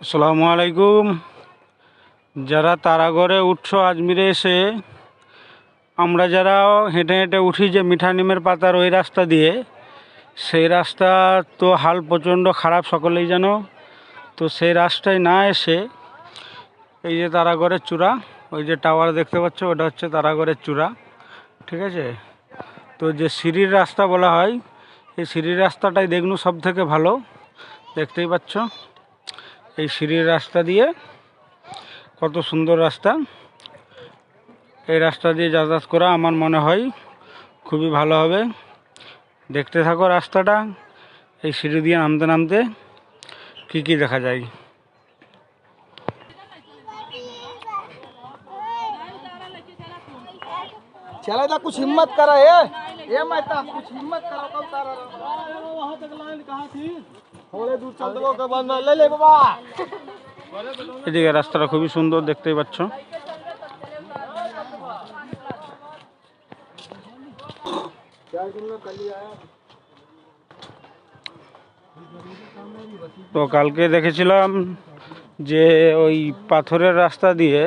আসসালামু আলাইকুম। যারা তারাগড়ে উঠছো আজমিরে এসে, আমরা যারা হেঁটে হেঁটে উঠি যে মিঠা নিমের পাতার ওই রাস্তা দিয়ে, সেই রাস্তা তো হাল প্রচণ্ড খারাপ সকলেই জানো। তো সেই রাস্তায় না এসে, এই যে তারাগড়ের চূড়া, ওই যে টাওয়ার দেখতে পাচ্ছ, ওটা হচ্ছে তারাগড়ের চূড়া, ঠিক আছে? তো যে সিঁড়ির রাস্তা বলা হয়, এই সিঁড়ির রাস্তাটাই দেখনু সব থেকে ভালো, দেখতেই পাচ্ছ। এই সিঁড়ির রাস্তা দিয়ে কত সুন্দর রাস্তা এই রাস্তা দিয়ে যাতায়াত করা আমার মনে হয় খুবই ভালো হবে দেখতে থাকো রাস্তাটা এই সিঁড়ি দিয়ে নামতে নামতে কি কি দেখা যায় चलेगा कुछ हिम्मत करा ये ये मैता कुछ हिम्मत करो कब तारा वहां तक लाइन कहां थी थोड़े दूर चल दो के बंद ले ले बाबा এদিকে রাস্তাটা খুবই সুন্দর দেখতেই পাচ্ছ তো কালকে দেখেছিলাম যে ওই পাথরের রাস্তা দিয়ে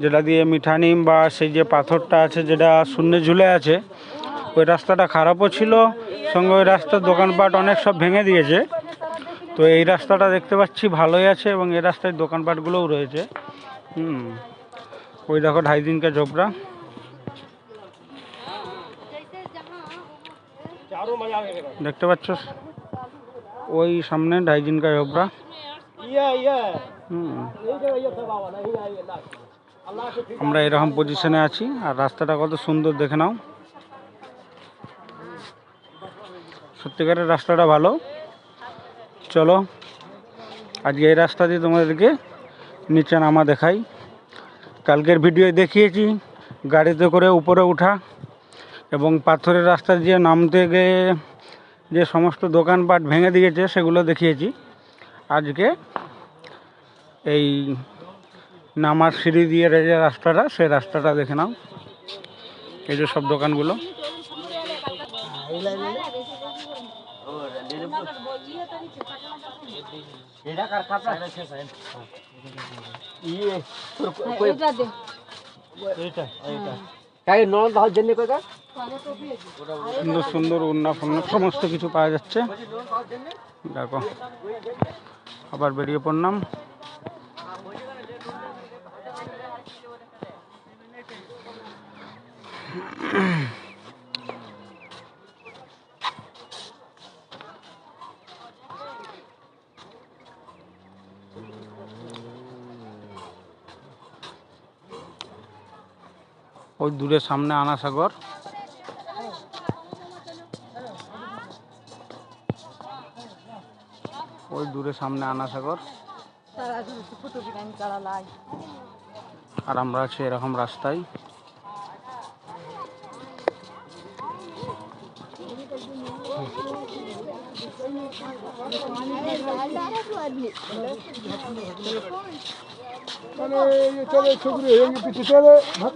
যেটা দিয়ে মিঠানিম বা সেই যে পাথরটা আছে যেটা শূন্যে ঝুলে আছে ওই রাস্তাটা খারাপও ছিল, সঙ্গে ওই রাস্তার দোকানপাট অনেক সব ভেঙে দিয়েছে। তো এই রাস্তাটা দেখতে পাচ্ছি ভালোই আছে এবং এই রাস্তায় দোকানপাটগুলোও রয়েছে। হুম, ওই দেখো ঢাই দিনকে ঝোপড়া। দেখতে পাচ্ছ? ওই সামনে ঢাই দিনকা ঝোপড়া আমরা এরকম পজিশনে আছি, আর রাস্তাটা কত সুন্দর দেখে নাও। সত্যিকারের রাস্তাটা ভালো। চলো, আজকে এই রাস্তা দিয়ে তোমাদেরকে নিচে নামা দেখাই। কালকের ভিডিও দেখিয়েছি, গাড়িতে করে উপরে ওঠা এবং পাথরের রাস্তা দিয়ে নামতে গিয়ে যে সমস্ত দোকানপাট ভেঙে দিয়েছে, সেগুলো দেখিয়েছি। আজকে এই নামার সিঁড়ি দিয়ে যে রাস্তাটা, সেই রাস্তাটা দেখে নাও। এই যে সব দোকানগুলো। এটা দে। দাও জন্য কইগা সুন্দর সুন্দর উন্না ফন্না সমস্ত কিছু পাওয়া যাচ্ছে। দেখো আবার বেরিয়ে পড়লাম। ওই দূরে সামনে আনা সাগর ওই দূরে সামনে আনা সাগর আর আমরা আছি এরকম রাস্তায়। চলে চলে ছবি পিছিয়ে চলে, ভাত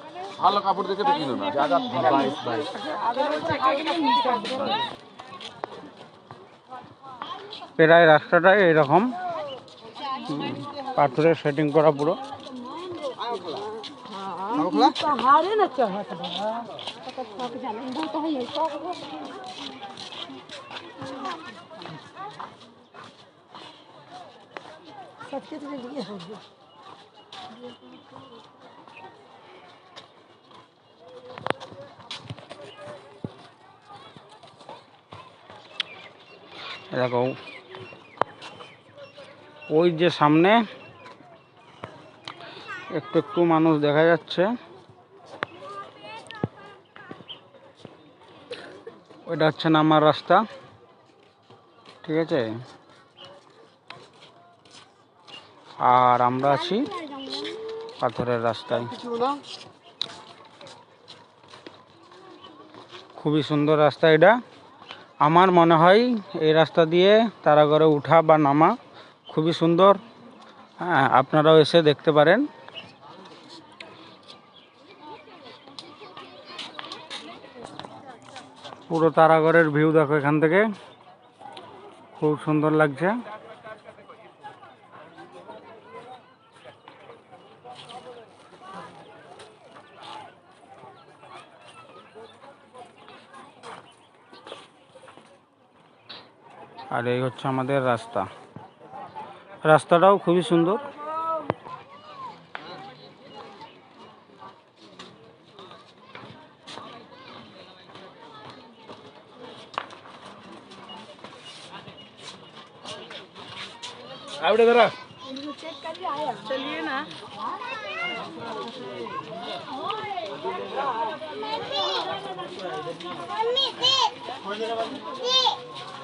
ভালো কাপড় দেখে তো কিনো না জায়গা বাইশ বাইশ প্রায় রাস্তাটা এরকম হুম, পাথরের সেটিং করা পুরো पहाड़े ना चढ़त बा तो थक जाला बहुत है ये सब सच्चे तो ये हो गया দেখো ওই যে সামনে একটু একটু মানুষ দেখা যাচ্ছে। ওইটা হচ্ছে নামার রাস্তা। ঠিক আছে? আর আমরা আছি পাথরের রাস্তায়। খুবই সুন্দর রাস্তা এটা। আমার মনে হয় এই রাস্তা দিয়ে তারাগড়ে উঠা বা নামা খুবই সুন্দর। হ্যাঁ আপনারাও এসে দেখতে পারেন। পুরো তারাগড়ের ভিউ দেখো এখান থেকে। খুব সুন্দর লাগছে। আর এই হচ্ছে আমাদের রাস্তা রাস্তাটাও খুবই সুন্দর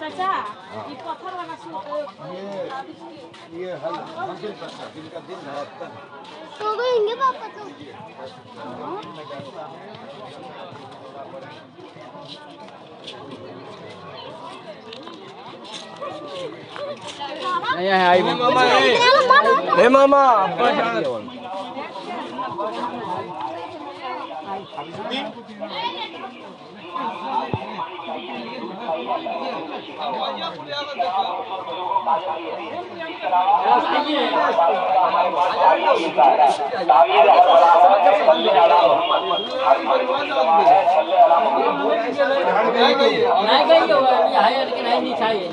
चाचा ये पत्थर वाला ये ये हल मंजिल पत्थर दिन रात तक सो गएँगे पापा तो। नहीं है आई मामा हे मामा अपन हाँ। नहीं गई हो है लेकिन नहीं नहीं चाहिए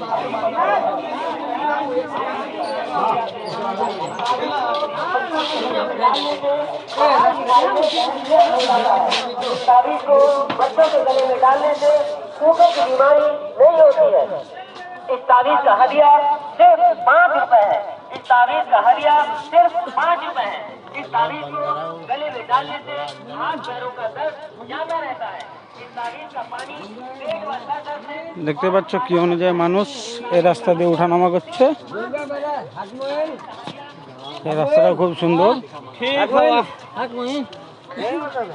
को बच्चों के गले में डालने से शुगर की बीमारी नहीं होती है इस ताबीज का हदिया सिर्फ पाँच रुपए है इस ताबीज का हदिया सिर्फ पाँच रुपए है इस ताबीज को गले में डालने से हाथ पैरों का दर्द ज्यादा रहता है इस ताबीज का पानी पेट व सर दर्द से দেখতে পাচ্ছ কি অনুযায়ী মানুষ এই রাস্তা দিয়ে ওঠানামা করছে এই রাস্তাটা খুব সুন্দর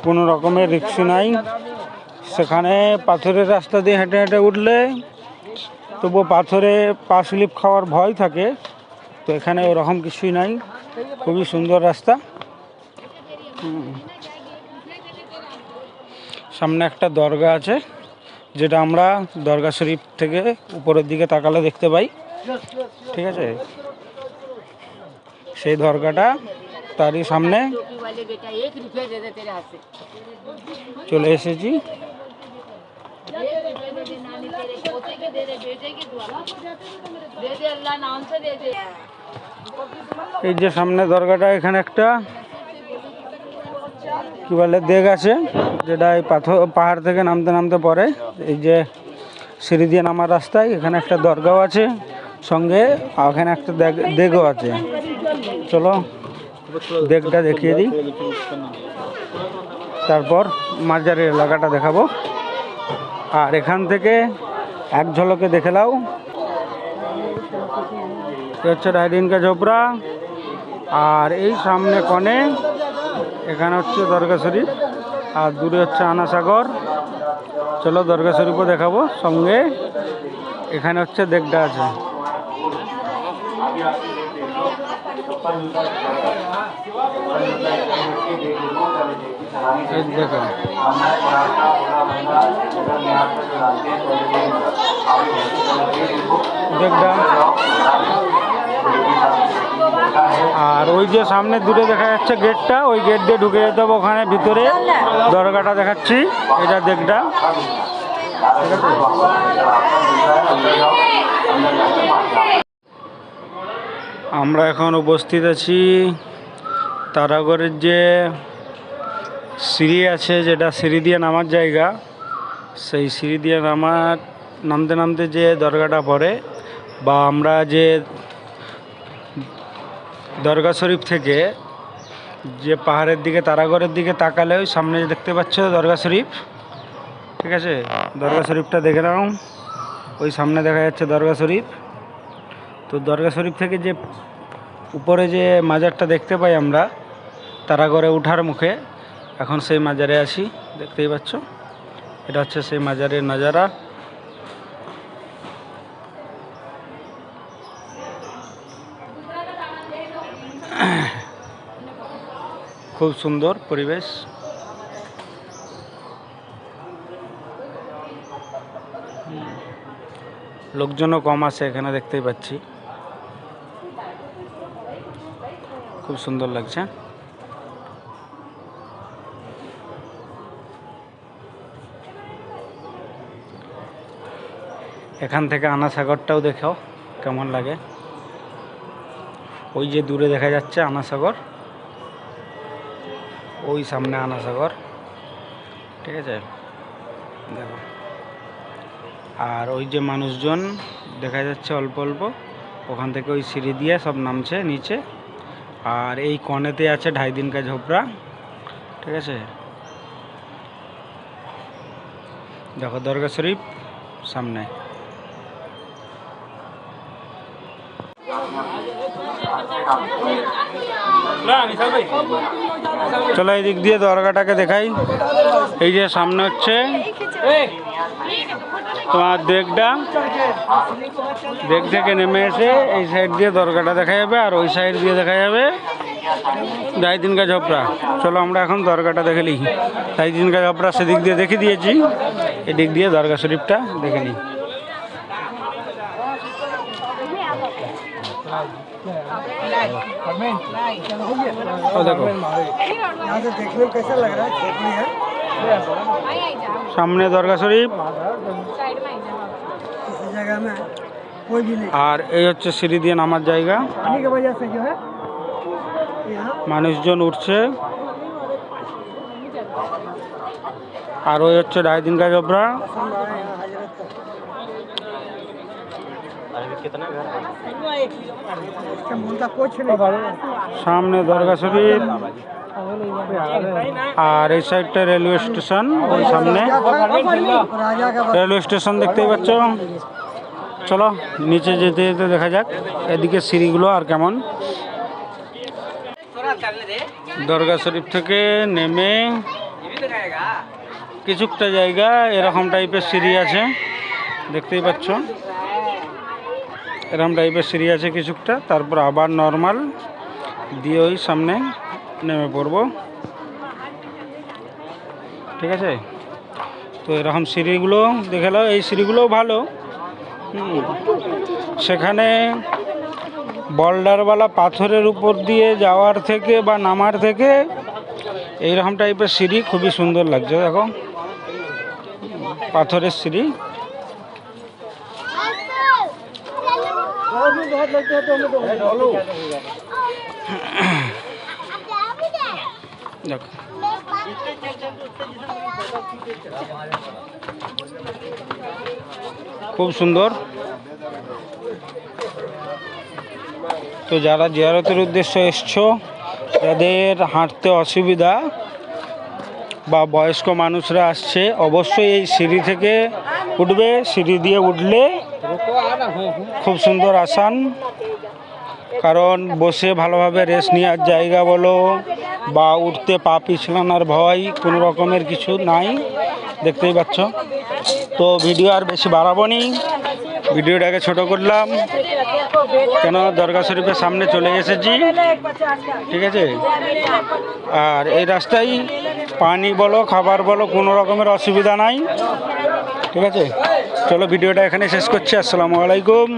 কোনো রকমের রিক্সি নাই সেখানে পাথরের রাস্তা দিয়ে হেঁটে হেঁটে উঠলে তবু পাথরে পা স্লিপ খাওয়ার ভয় থাকে তো এখানে ওরকম কিছুই নাই। খুবই সুন্দর রাস্তা। সামনে একটা দরগা আছে যেটা আমরা দরগা শরীফ থেকে উপরের দিকে তাকালে দেখতে পাই। ঠিক আছে? সেই দরগাটা তারই সামনে চলে এসেছি। এই যে সামনে দরগাটা, এখানে একটা কি বলে, দেগ আছে, যেটা এই পাথর, পাহাড় থেকে নামতে নামতে পড়ে। এই যে সিঁড়ি দিয়ে নামার রাস্তায় এখানে একটা দরগাও আছে সঙ্গে ওখানে একটা দেগ- দেগও আছে। চলো দেখটা দেখিয়ে দিই। তারপর মাজারের এলাকাটা দেখাবো। আর এখান থেকে এক ঝলকে দেখে নাও। হচ্ছে রাইডিনকা ঝোপড়া আর এই সামনে কনে, এখানে হচ্ছে দরগা শরীফ আর দূরে হচ্ছে আনাসাগর। চলো দরগা শরীফও দেখাবো সঙ্গে। এখানে হচ্ছে দেগটা আছে। এই দেখো আর ওই যে সামনে দূরে দেখা যাচ্ছে গেটটা, ওই গেট দিয়ে ঢুকে যেতে হবে ওখানে, ভিতরে দরগাটা দেখাচ্ছি। এটা দেখটা আমরা এখন উপস্থিত আছি তারাগড়ের যে সিঁড়ি আছে যেটা সিঁড়ি দিয়ে নামার জায়গা। সেই সিঁড়ি দিয়ে নামার, নামতে নামতে যে দরগাটা পড়ে বা আমরা যে দরগা শরীফ থেকে যে পাহাড়ের দিকে, তারাগড়ের দিকে তাকালে ওই সামনে দেখতে পাচ্ছ দরগা শরীফ, ঠিক আছে? দরগা শরীফটা দেখে নাও। ওই সামনে দেখা যাচ্ছে দরগা শরীফ। তো দরগা শরীফ থেকে যে উপরে যে মাজারটা দেখতে পাই আমরা, তারাগড়ে উঠার মুখে এখন সেই মাজারে আছি দেখতেই পাচ্ছ। এটা হচ্ছে সেই মাজারের নাজারা। খুব সুন্দর পরিবেশ। লোকজনও কম আছে এখানে, দেখতেই পাচ্ছি। খুব সুন্দর লাগছে। এখান থেকে আনা সাগরটাও দেখাও, কেমন লাগে। ওই যে দূরে দেখা যাচ্ছে আনা সাগর ওই সামনে আনা সাগর ঠিক আছে? দেখো। আর ওই যে মানুষজন, দেখা যাচ্ছে অল্প অল্প, ওখান থেকে ওই সিঁড়ি দিয়ে সব নামছে নিচে। আর এই কনেতে আছে ঢাই দিন কা ঝোপড়া। ঠিক আছে? দেখো দরগা শরীফ, সামনে। চলো এই দিক দিয়ে দরগাটাকে দেখাই। এই যে সামনে হচ্ছে তোমার দেখটা দেখ থেকে নেমে এসে এই সাইড দিয়ে দরগাটা দেখা যাবে আর ওই সাইড দিয়ে দেখা যাবে দাই দিন কা ঝপড়া। চলো আমরা এখন দরগাটা দেখে নিই। দাই দিন কা ঝপড়া সেদিক দিয়ে দেখে দিয়েছি। এদিক দিয়ে দরগা শরীফটা দেখে নিই। ও দেখো यहाँ से देखने में कैसा लग रहा है खोपड़ी है সামনে দরগা শরীফ इस जगह में कोई भी नहीं আর এই হচ্ছে সিঁড়ি দিয়ে নামার জায়গা पानी की वजह से जो है यहाँ মানুষজন উঠছে আর ওই হচ্ছে ঢাই দিন সামনে দরগা শরীফ আর এই সাইডটা রেলওয়ে স্টেশন ওই সামনে রেলওয়ে স্টেশন দেখতেই পাচ্ছ চলো নিচে যেতে যেতে দেখা যাক এদিকে সিঁড়িগুলো আর কেমন দরগা শরীফ থেকে নেমে কিছুটা জায়গা এরকম টাইপের সিঁড়ি আছে দেখতেই পাচ্ছ এরকম টাইপের সিঁড়ি আছে কিছুটা তারপর আবার নর্মাল দিয়ে ওই সামনে নেমে পড়ব। ঠিক আছে? তো এরকম সিঁড়িগুলো, দেখে নাও, এই সিঁড়িগুলোও ভালো। সেখানে বল্ডারওয়ালা পাথরের উপর দিয়ে যাওয়ার থেকে বা নামার থেকে এইরকম টাইপের সিঁড়ি খুবই সুন্দর লাগছে, দেখো। পাথরের সিঁড়ি। बहुत लगते हैं तो हमें तो দেখো খুব সুন্দর তো যারা জিয়ারতের উদ্দেশ্যে এসছো যাদের হাঁটতে অসুবিধা বা বয়স্ক মানুষরা আসছে অবশ্যই এই সিঁড়ি থেকে উঠবে, সিঁড়ি দিয়ে উঠলে খুব সুন্দর আসান। কারণ বসে ভালোভাবে রেস্ট নেওয়ার জায়গা বলো বা উঠতে পা পিছলানোর ভয় কোনো রকমের কিছু নাই। দেখতেই পাচ্ছ। তো ভিডিও আর বেশি বাড়াবো নি। ভিডিওটাকে ছোট করলাম। কেন দরগা শরীফের সামনে চলে এসেছি। ঠিক আছে? আর এই রাস্তায় পানি বলো, খাবার বলো কোনো রকমের অসুবিধা নাই। ঠিক আছে? চলো ভিডিওটা এখানে শেষ করছি। আসসালামু আলাইকুম।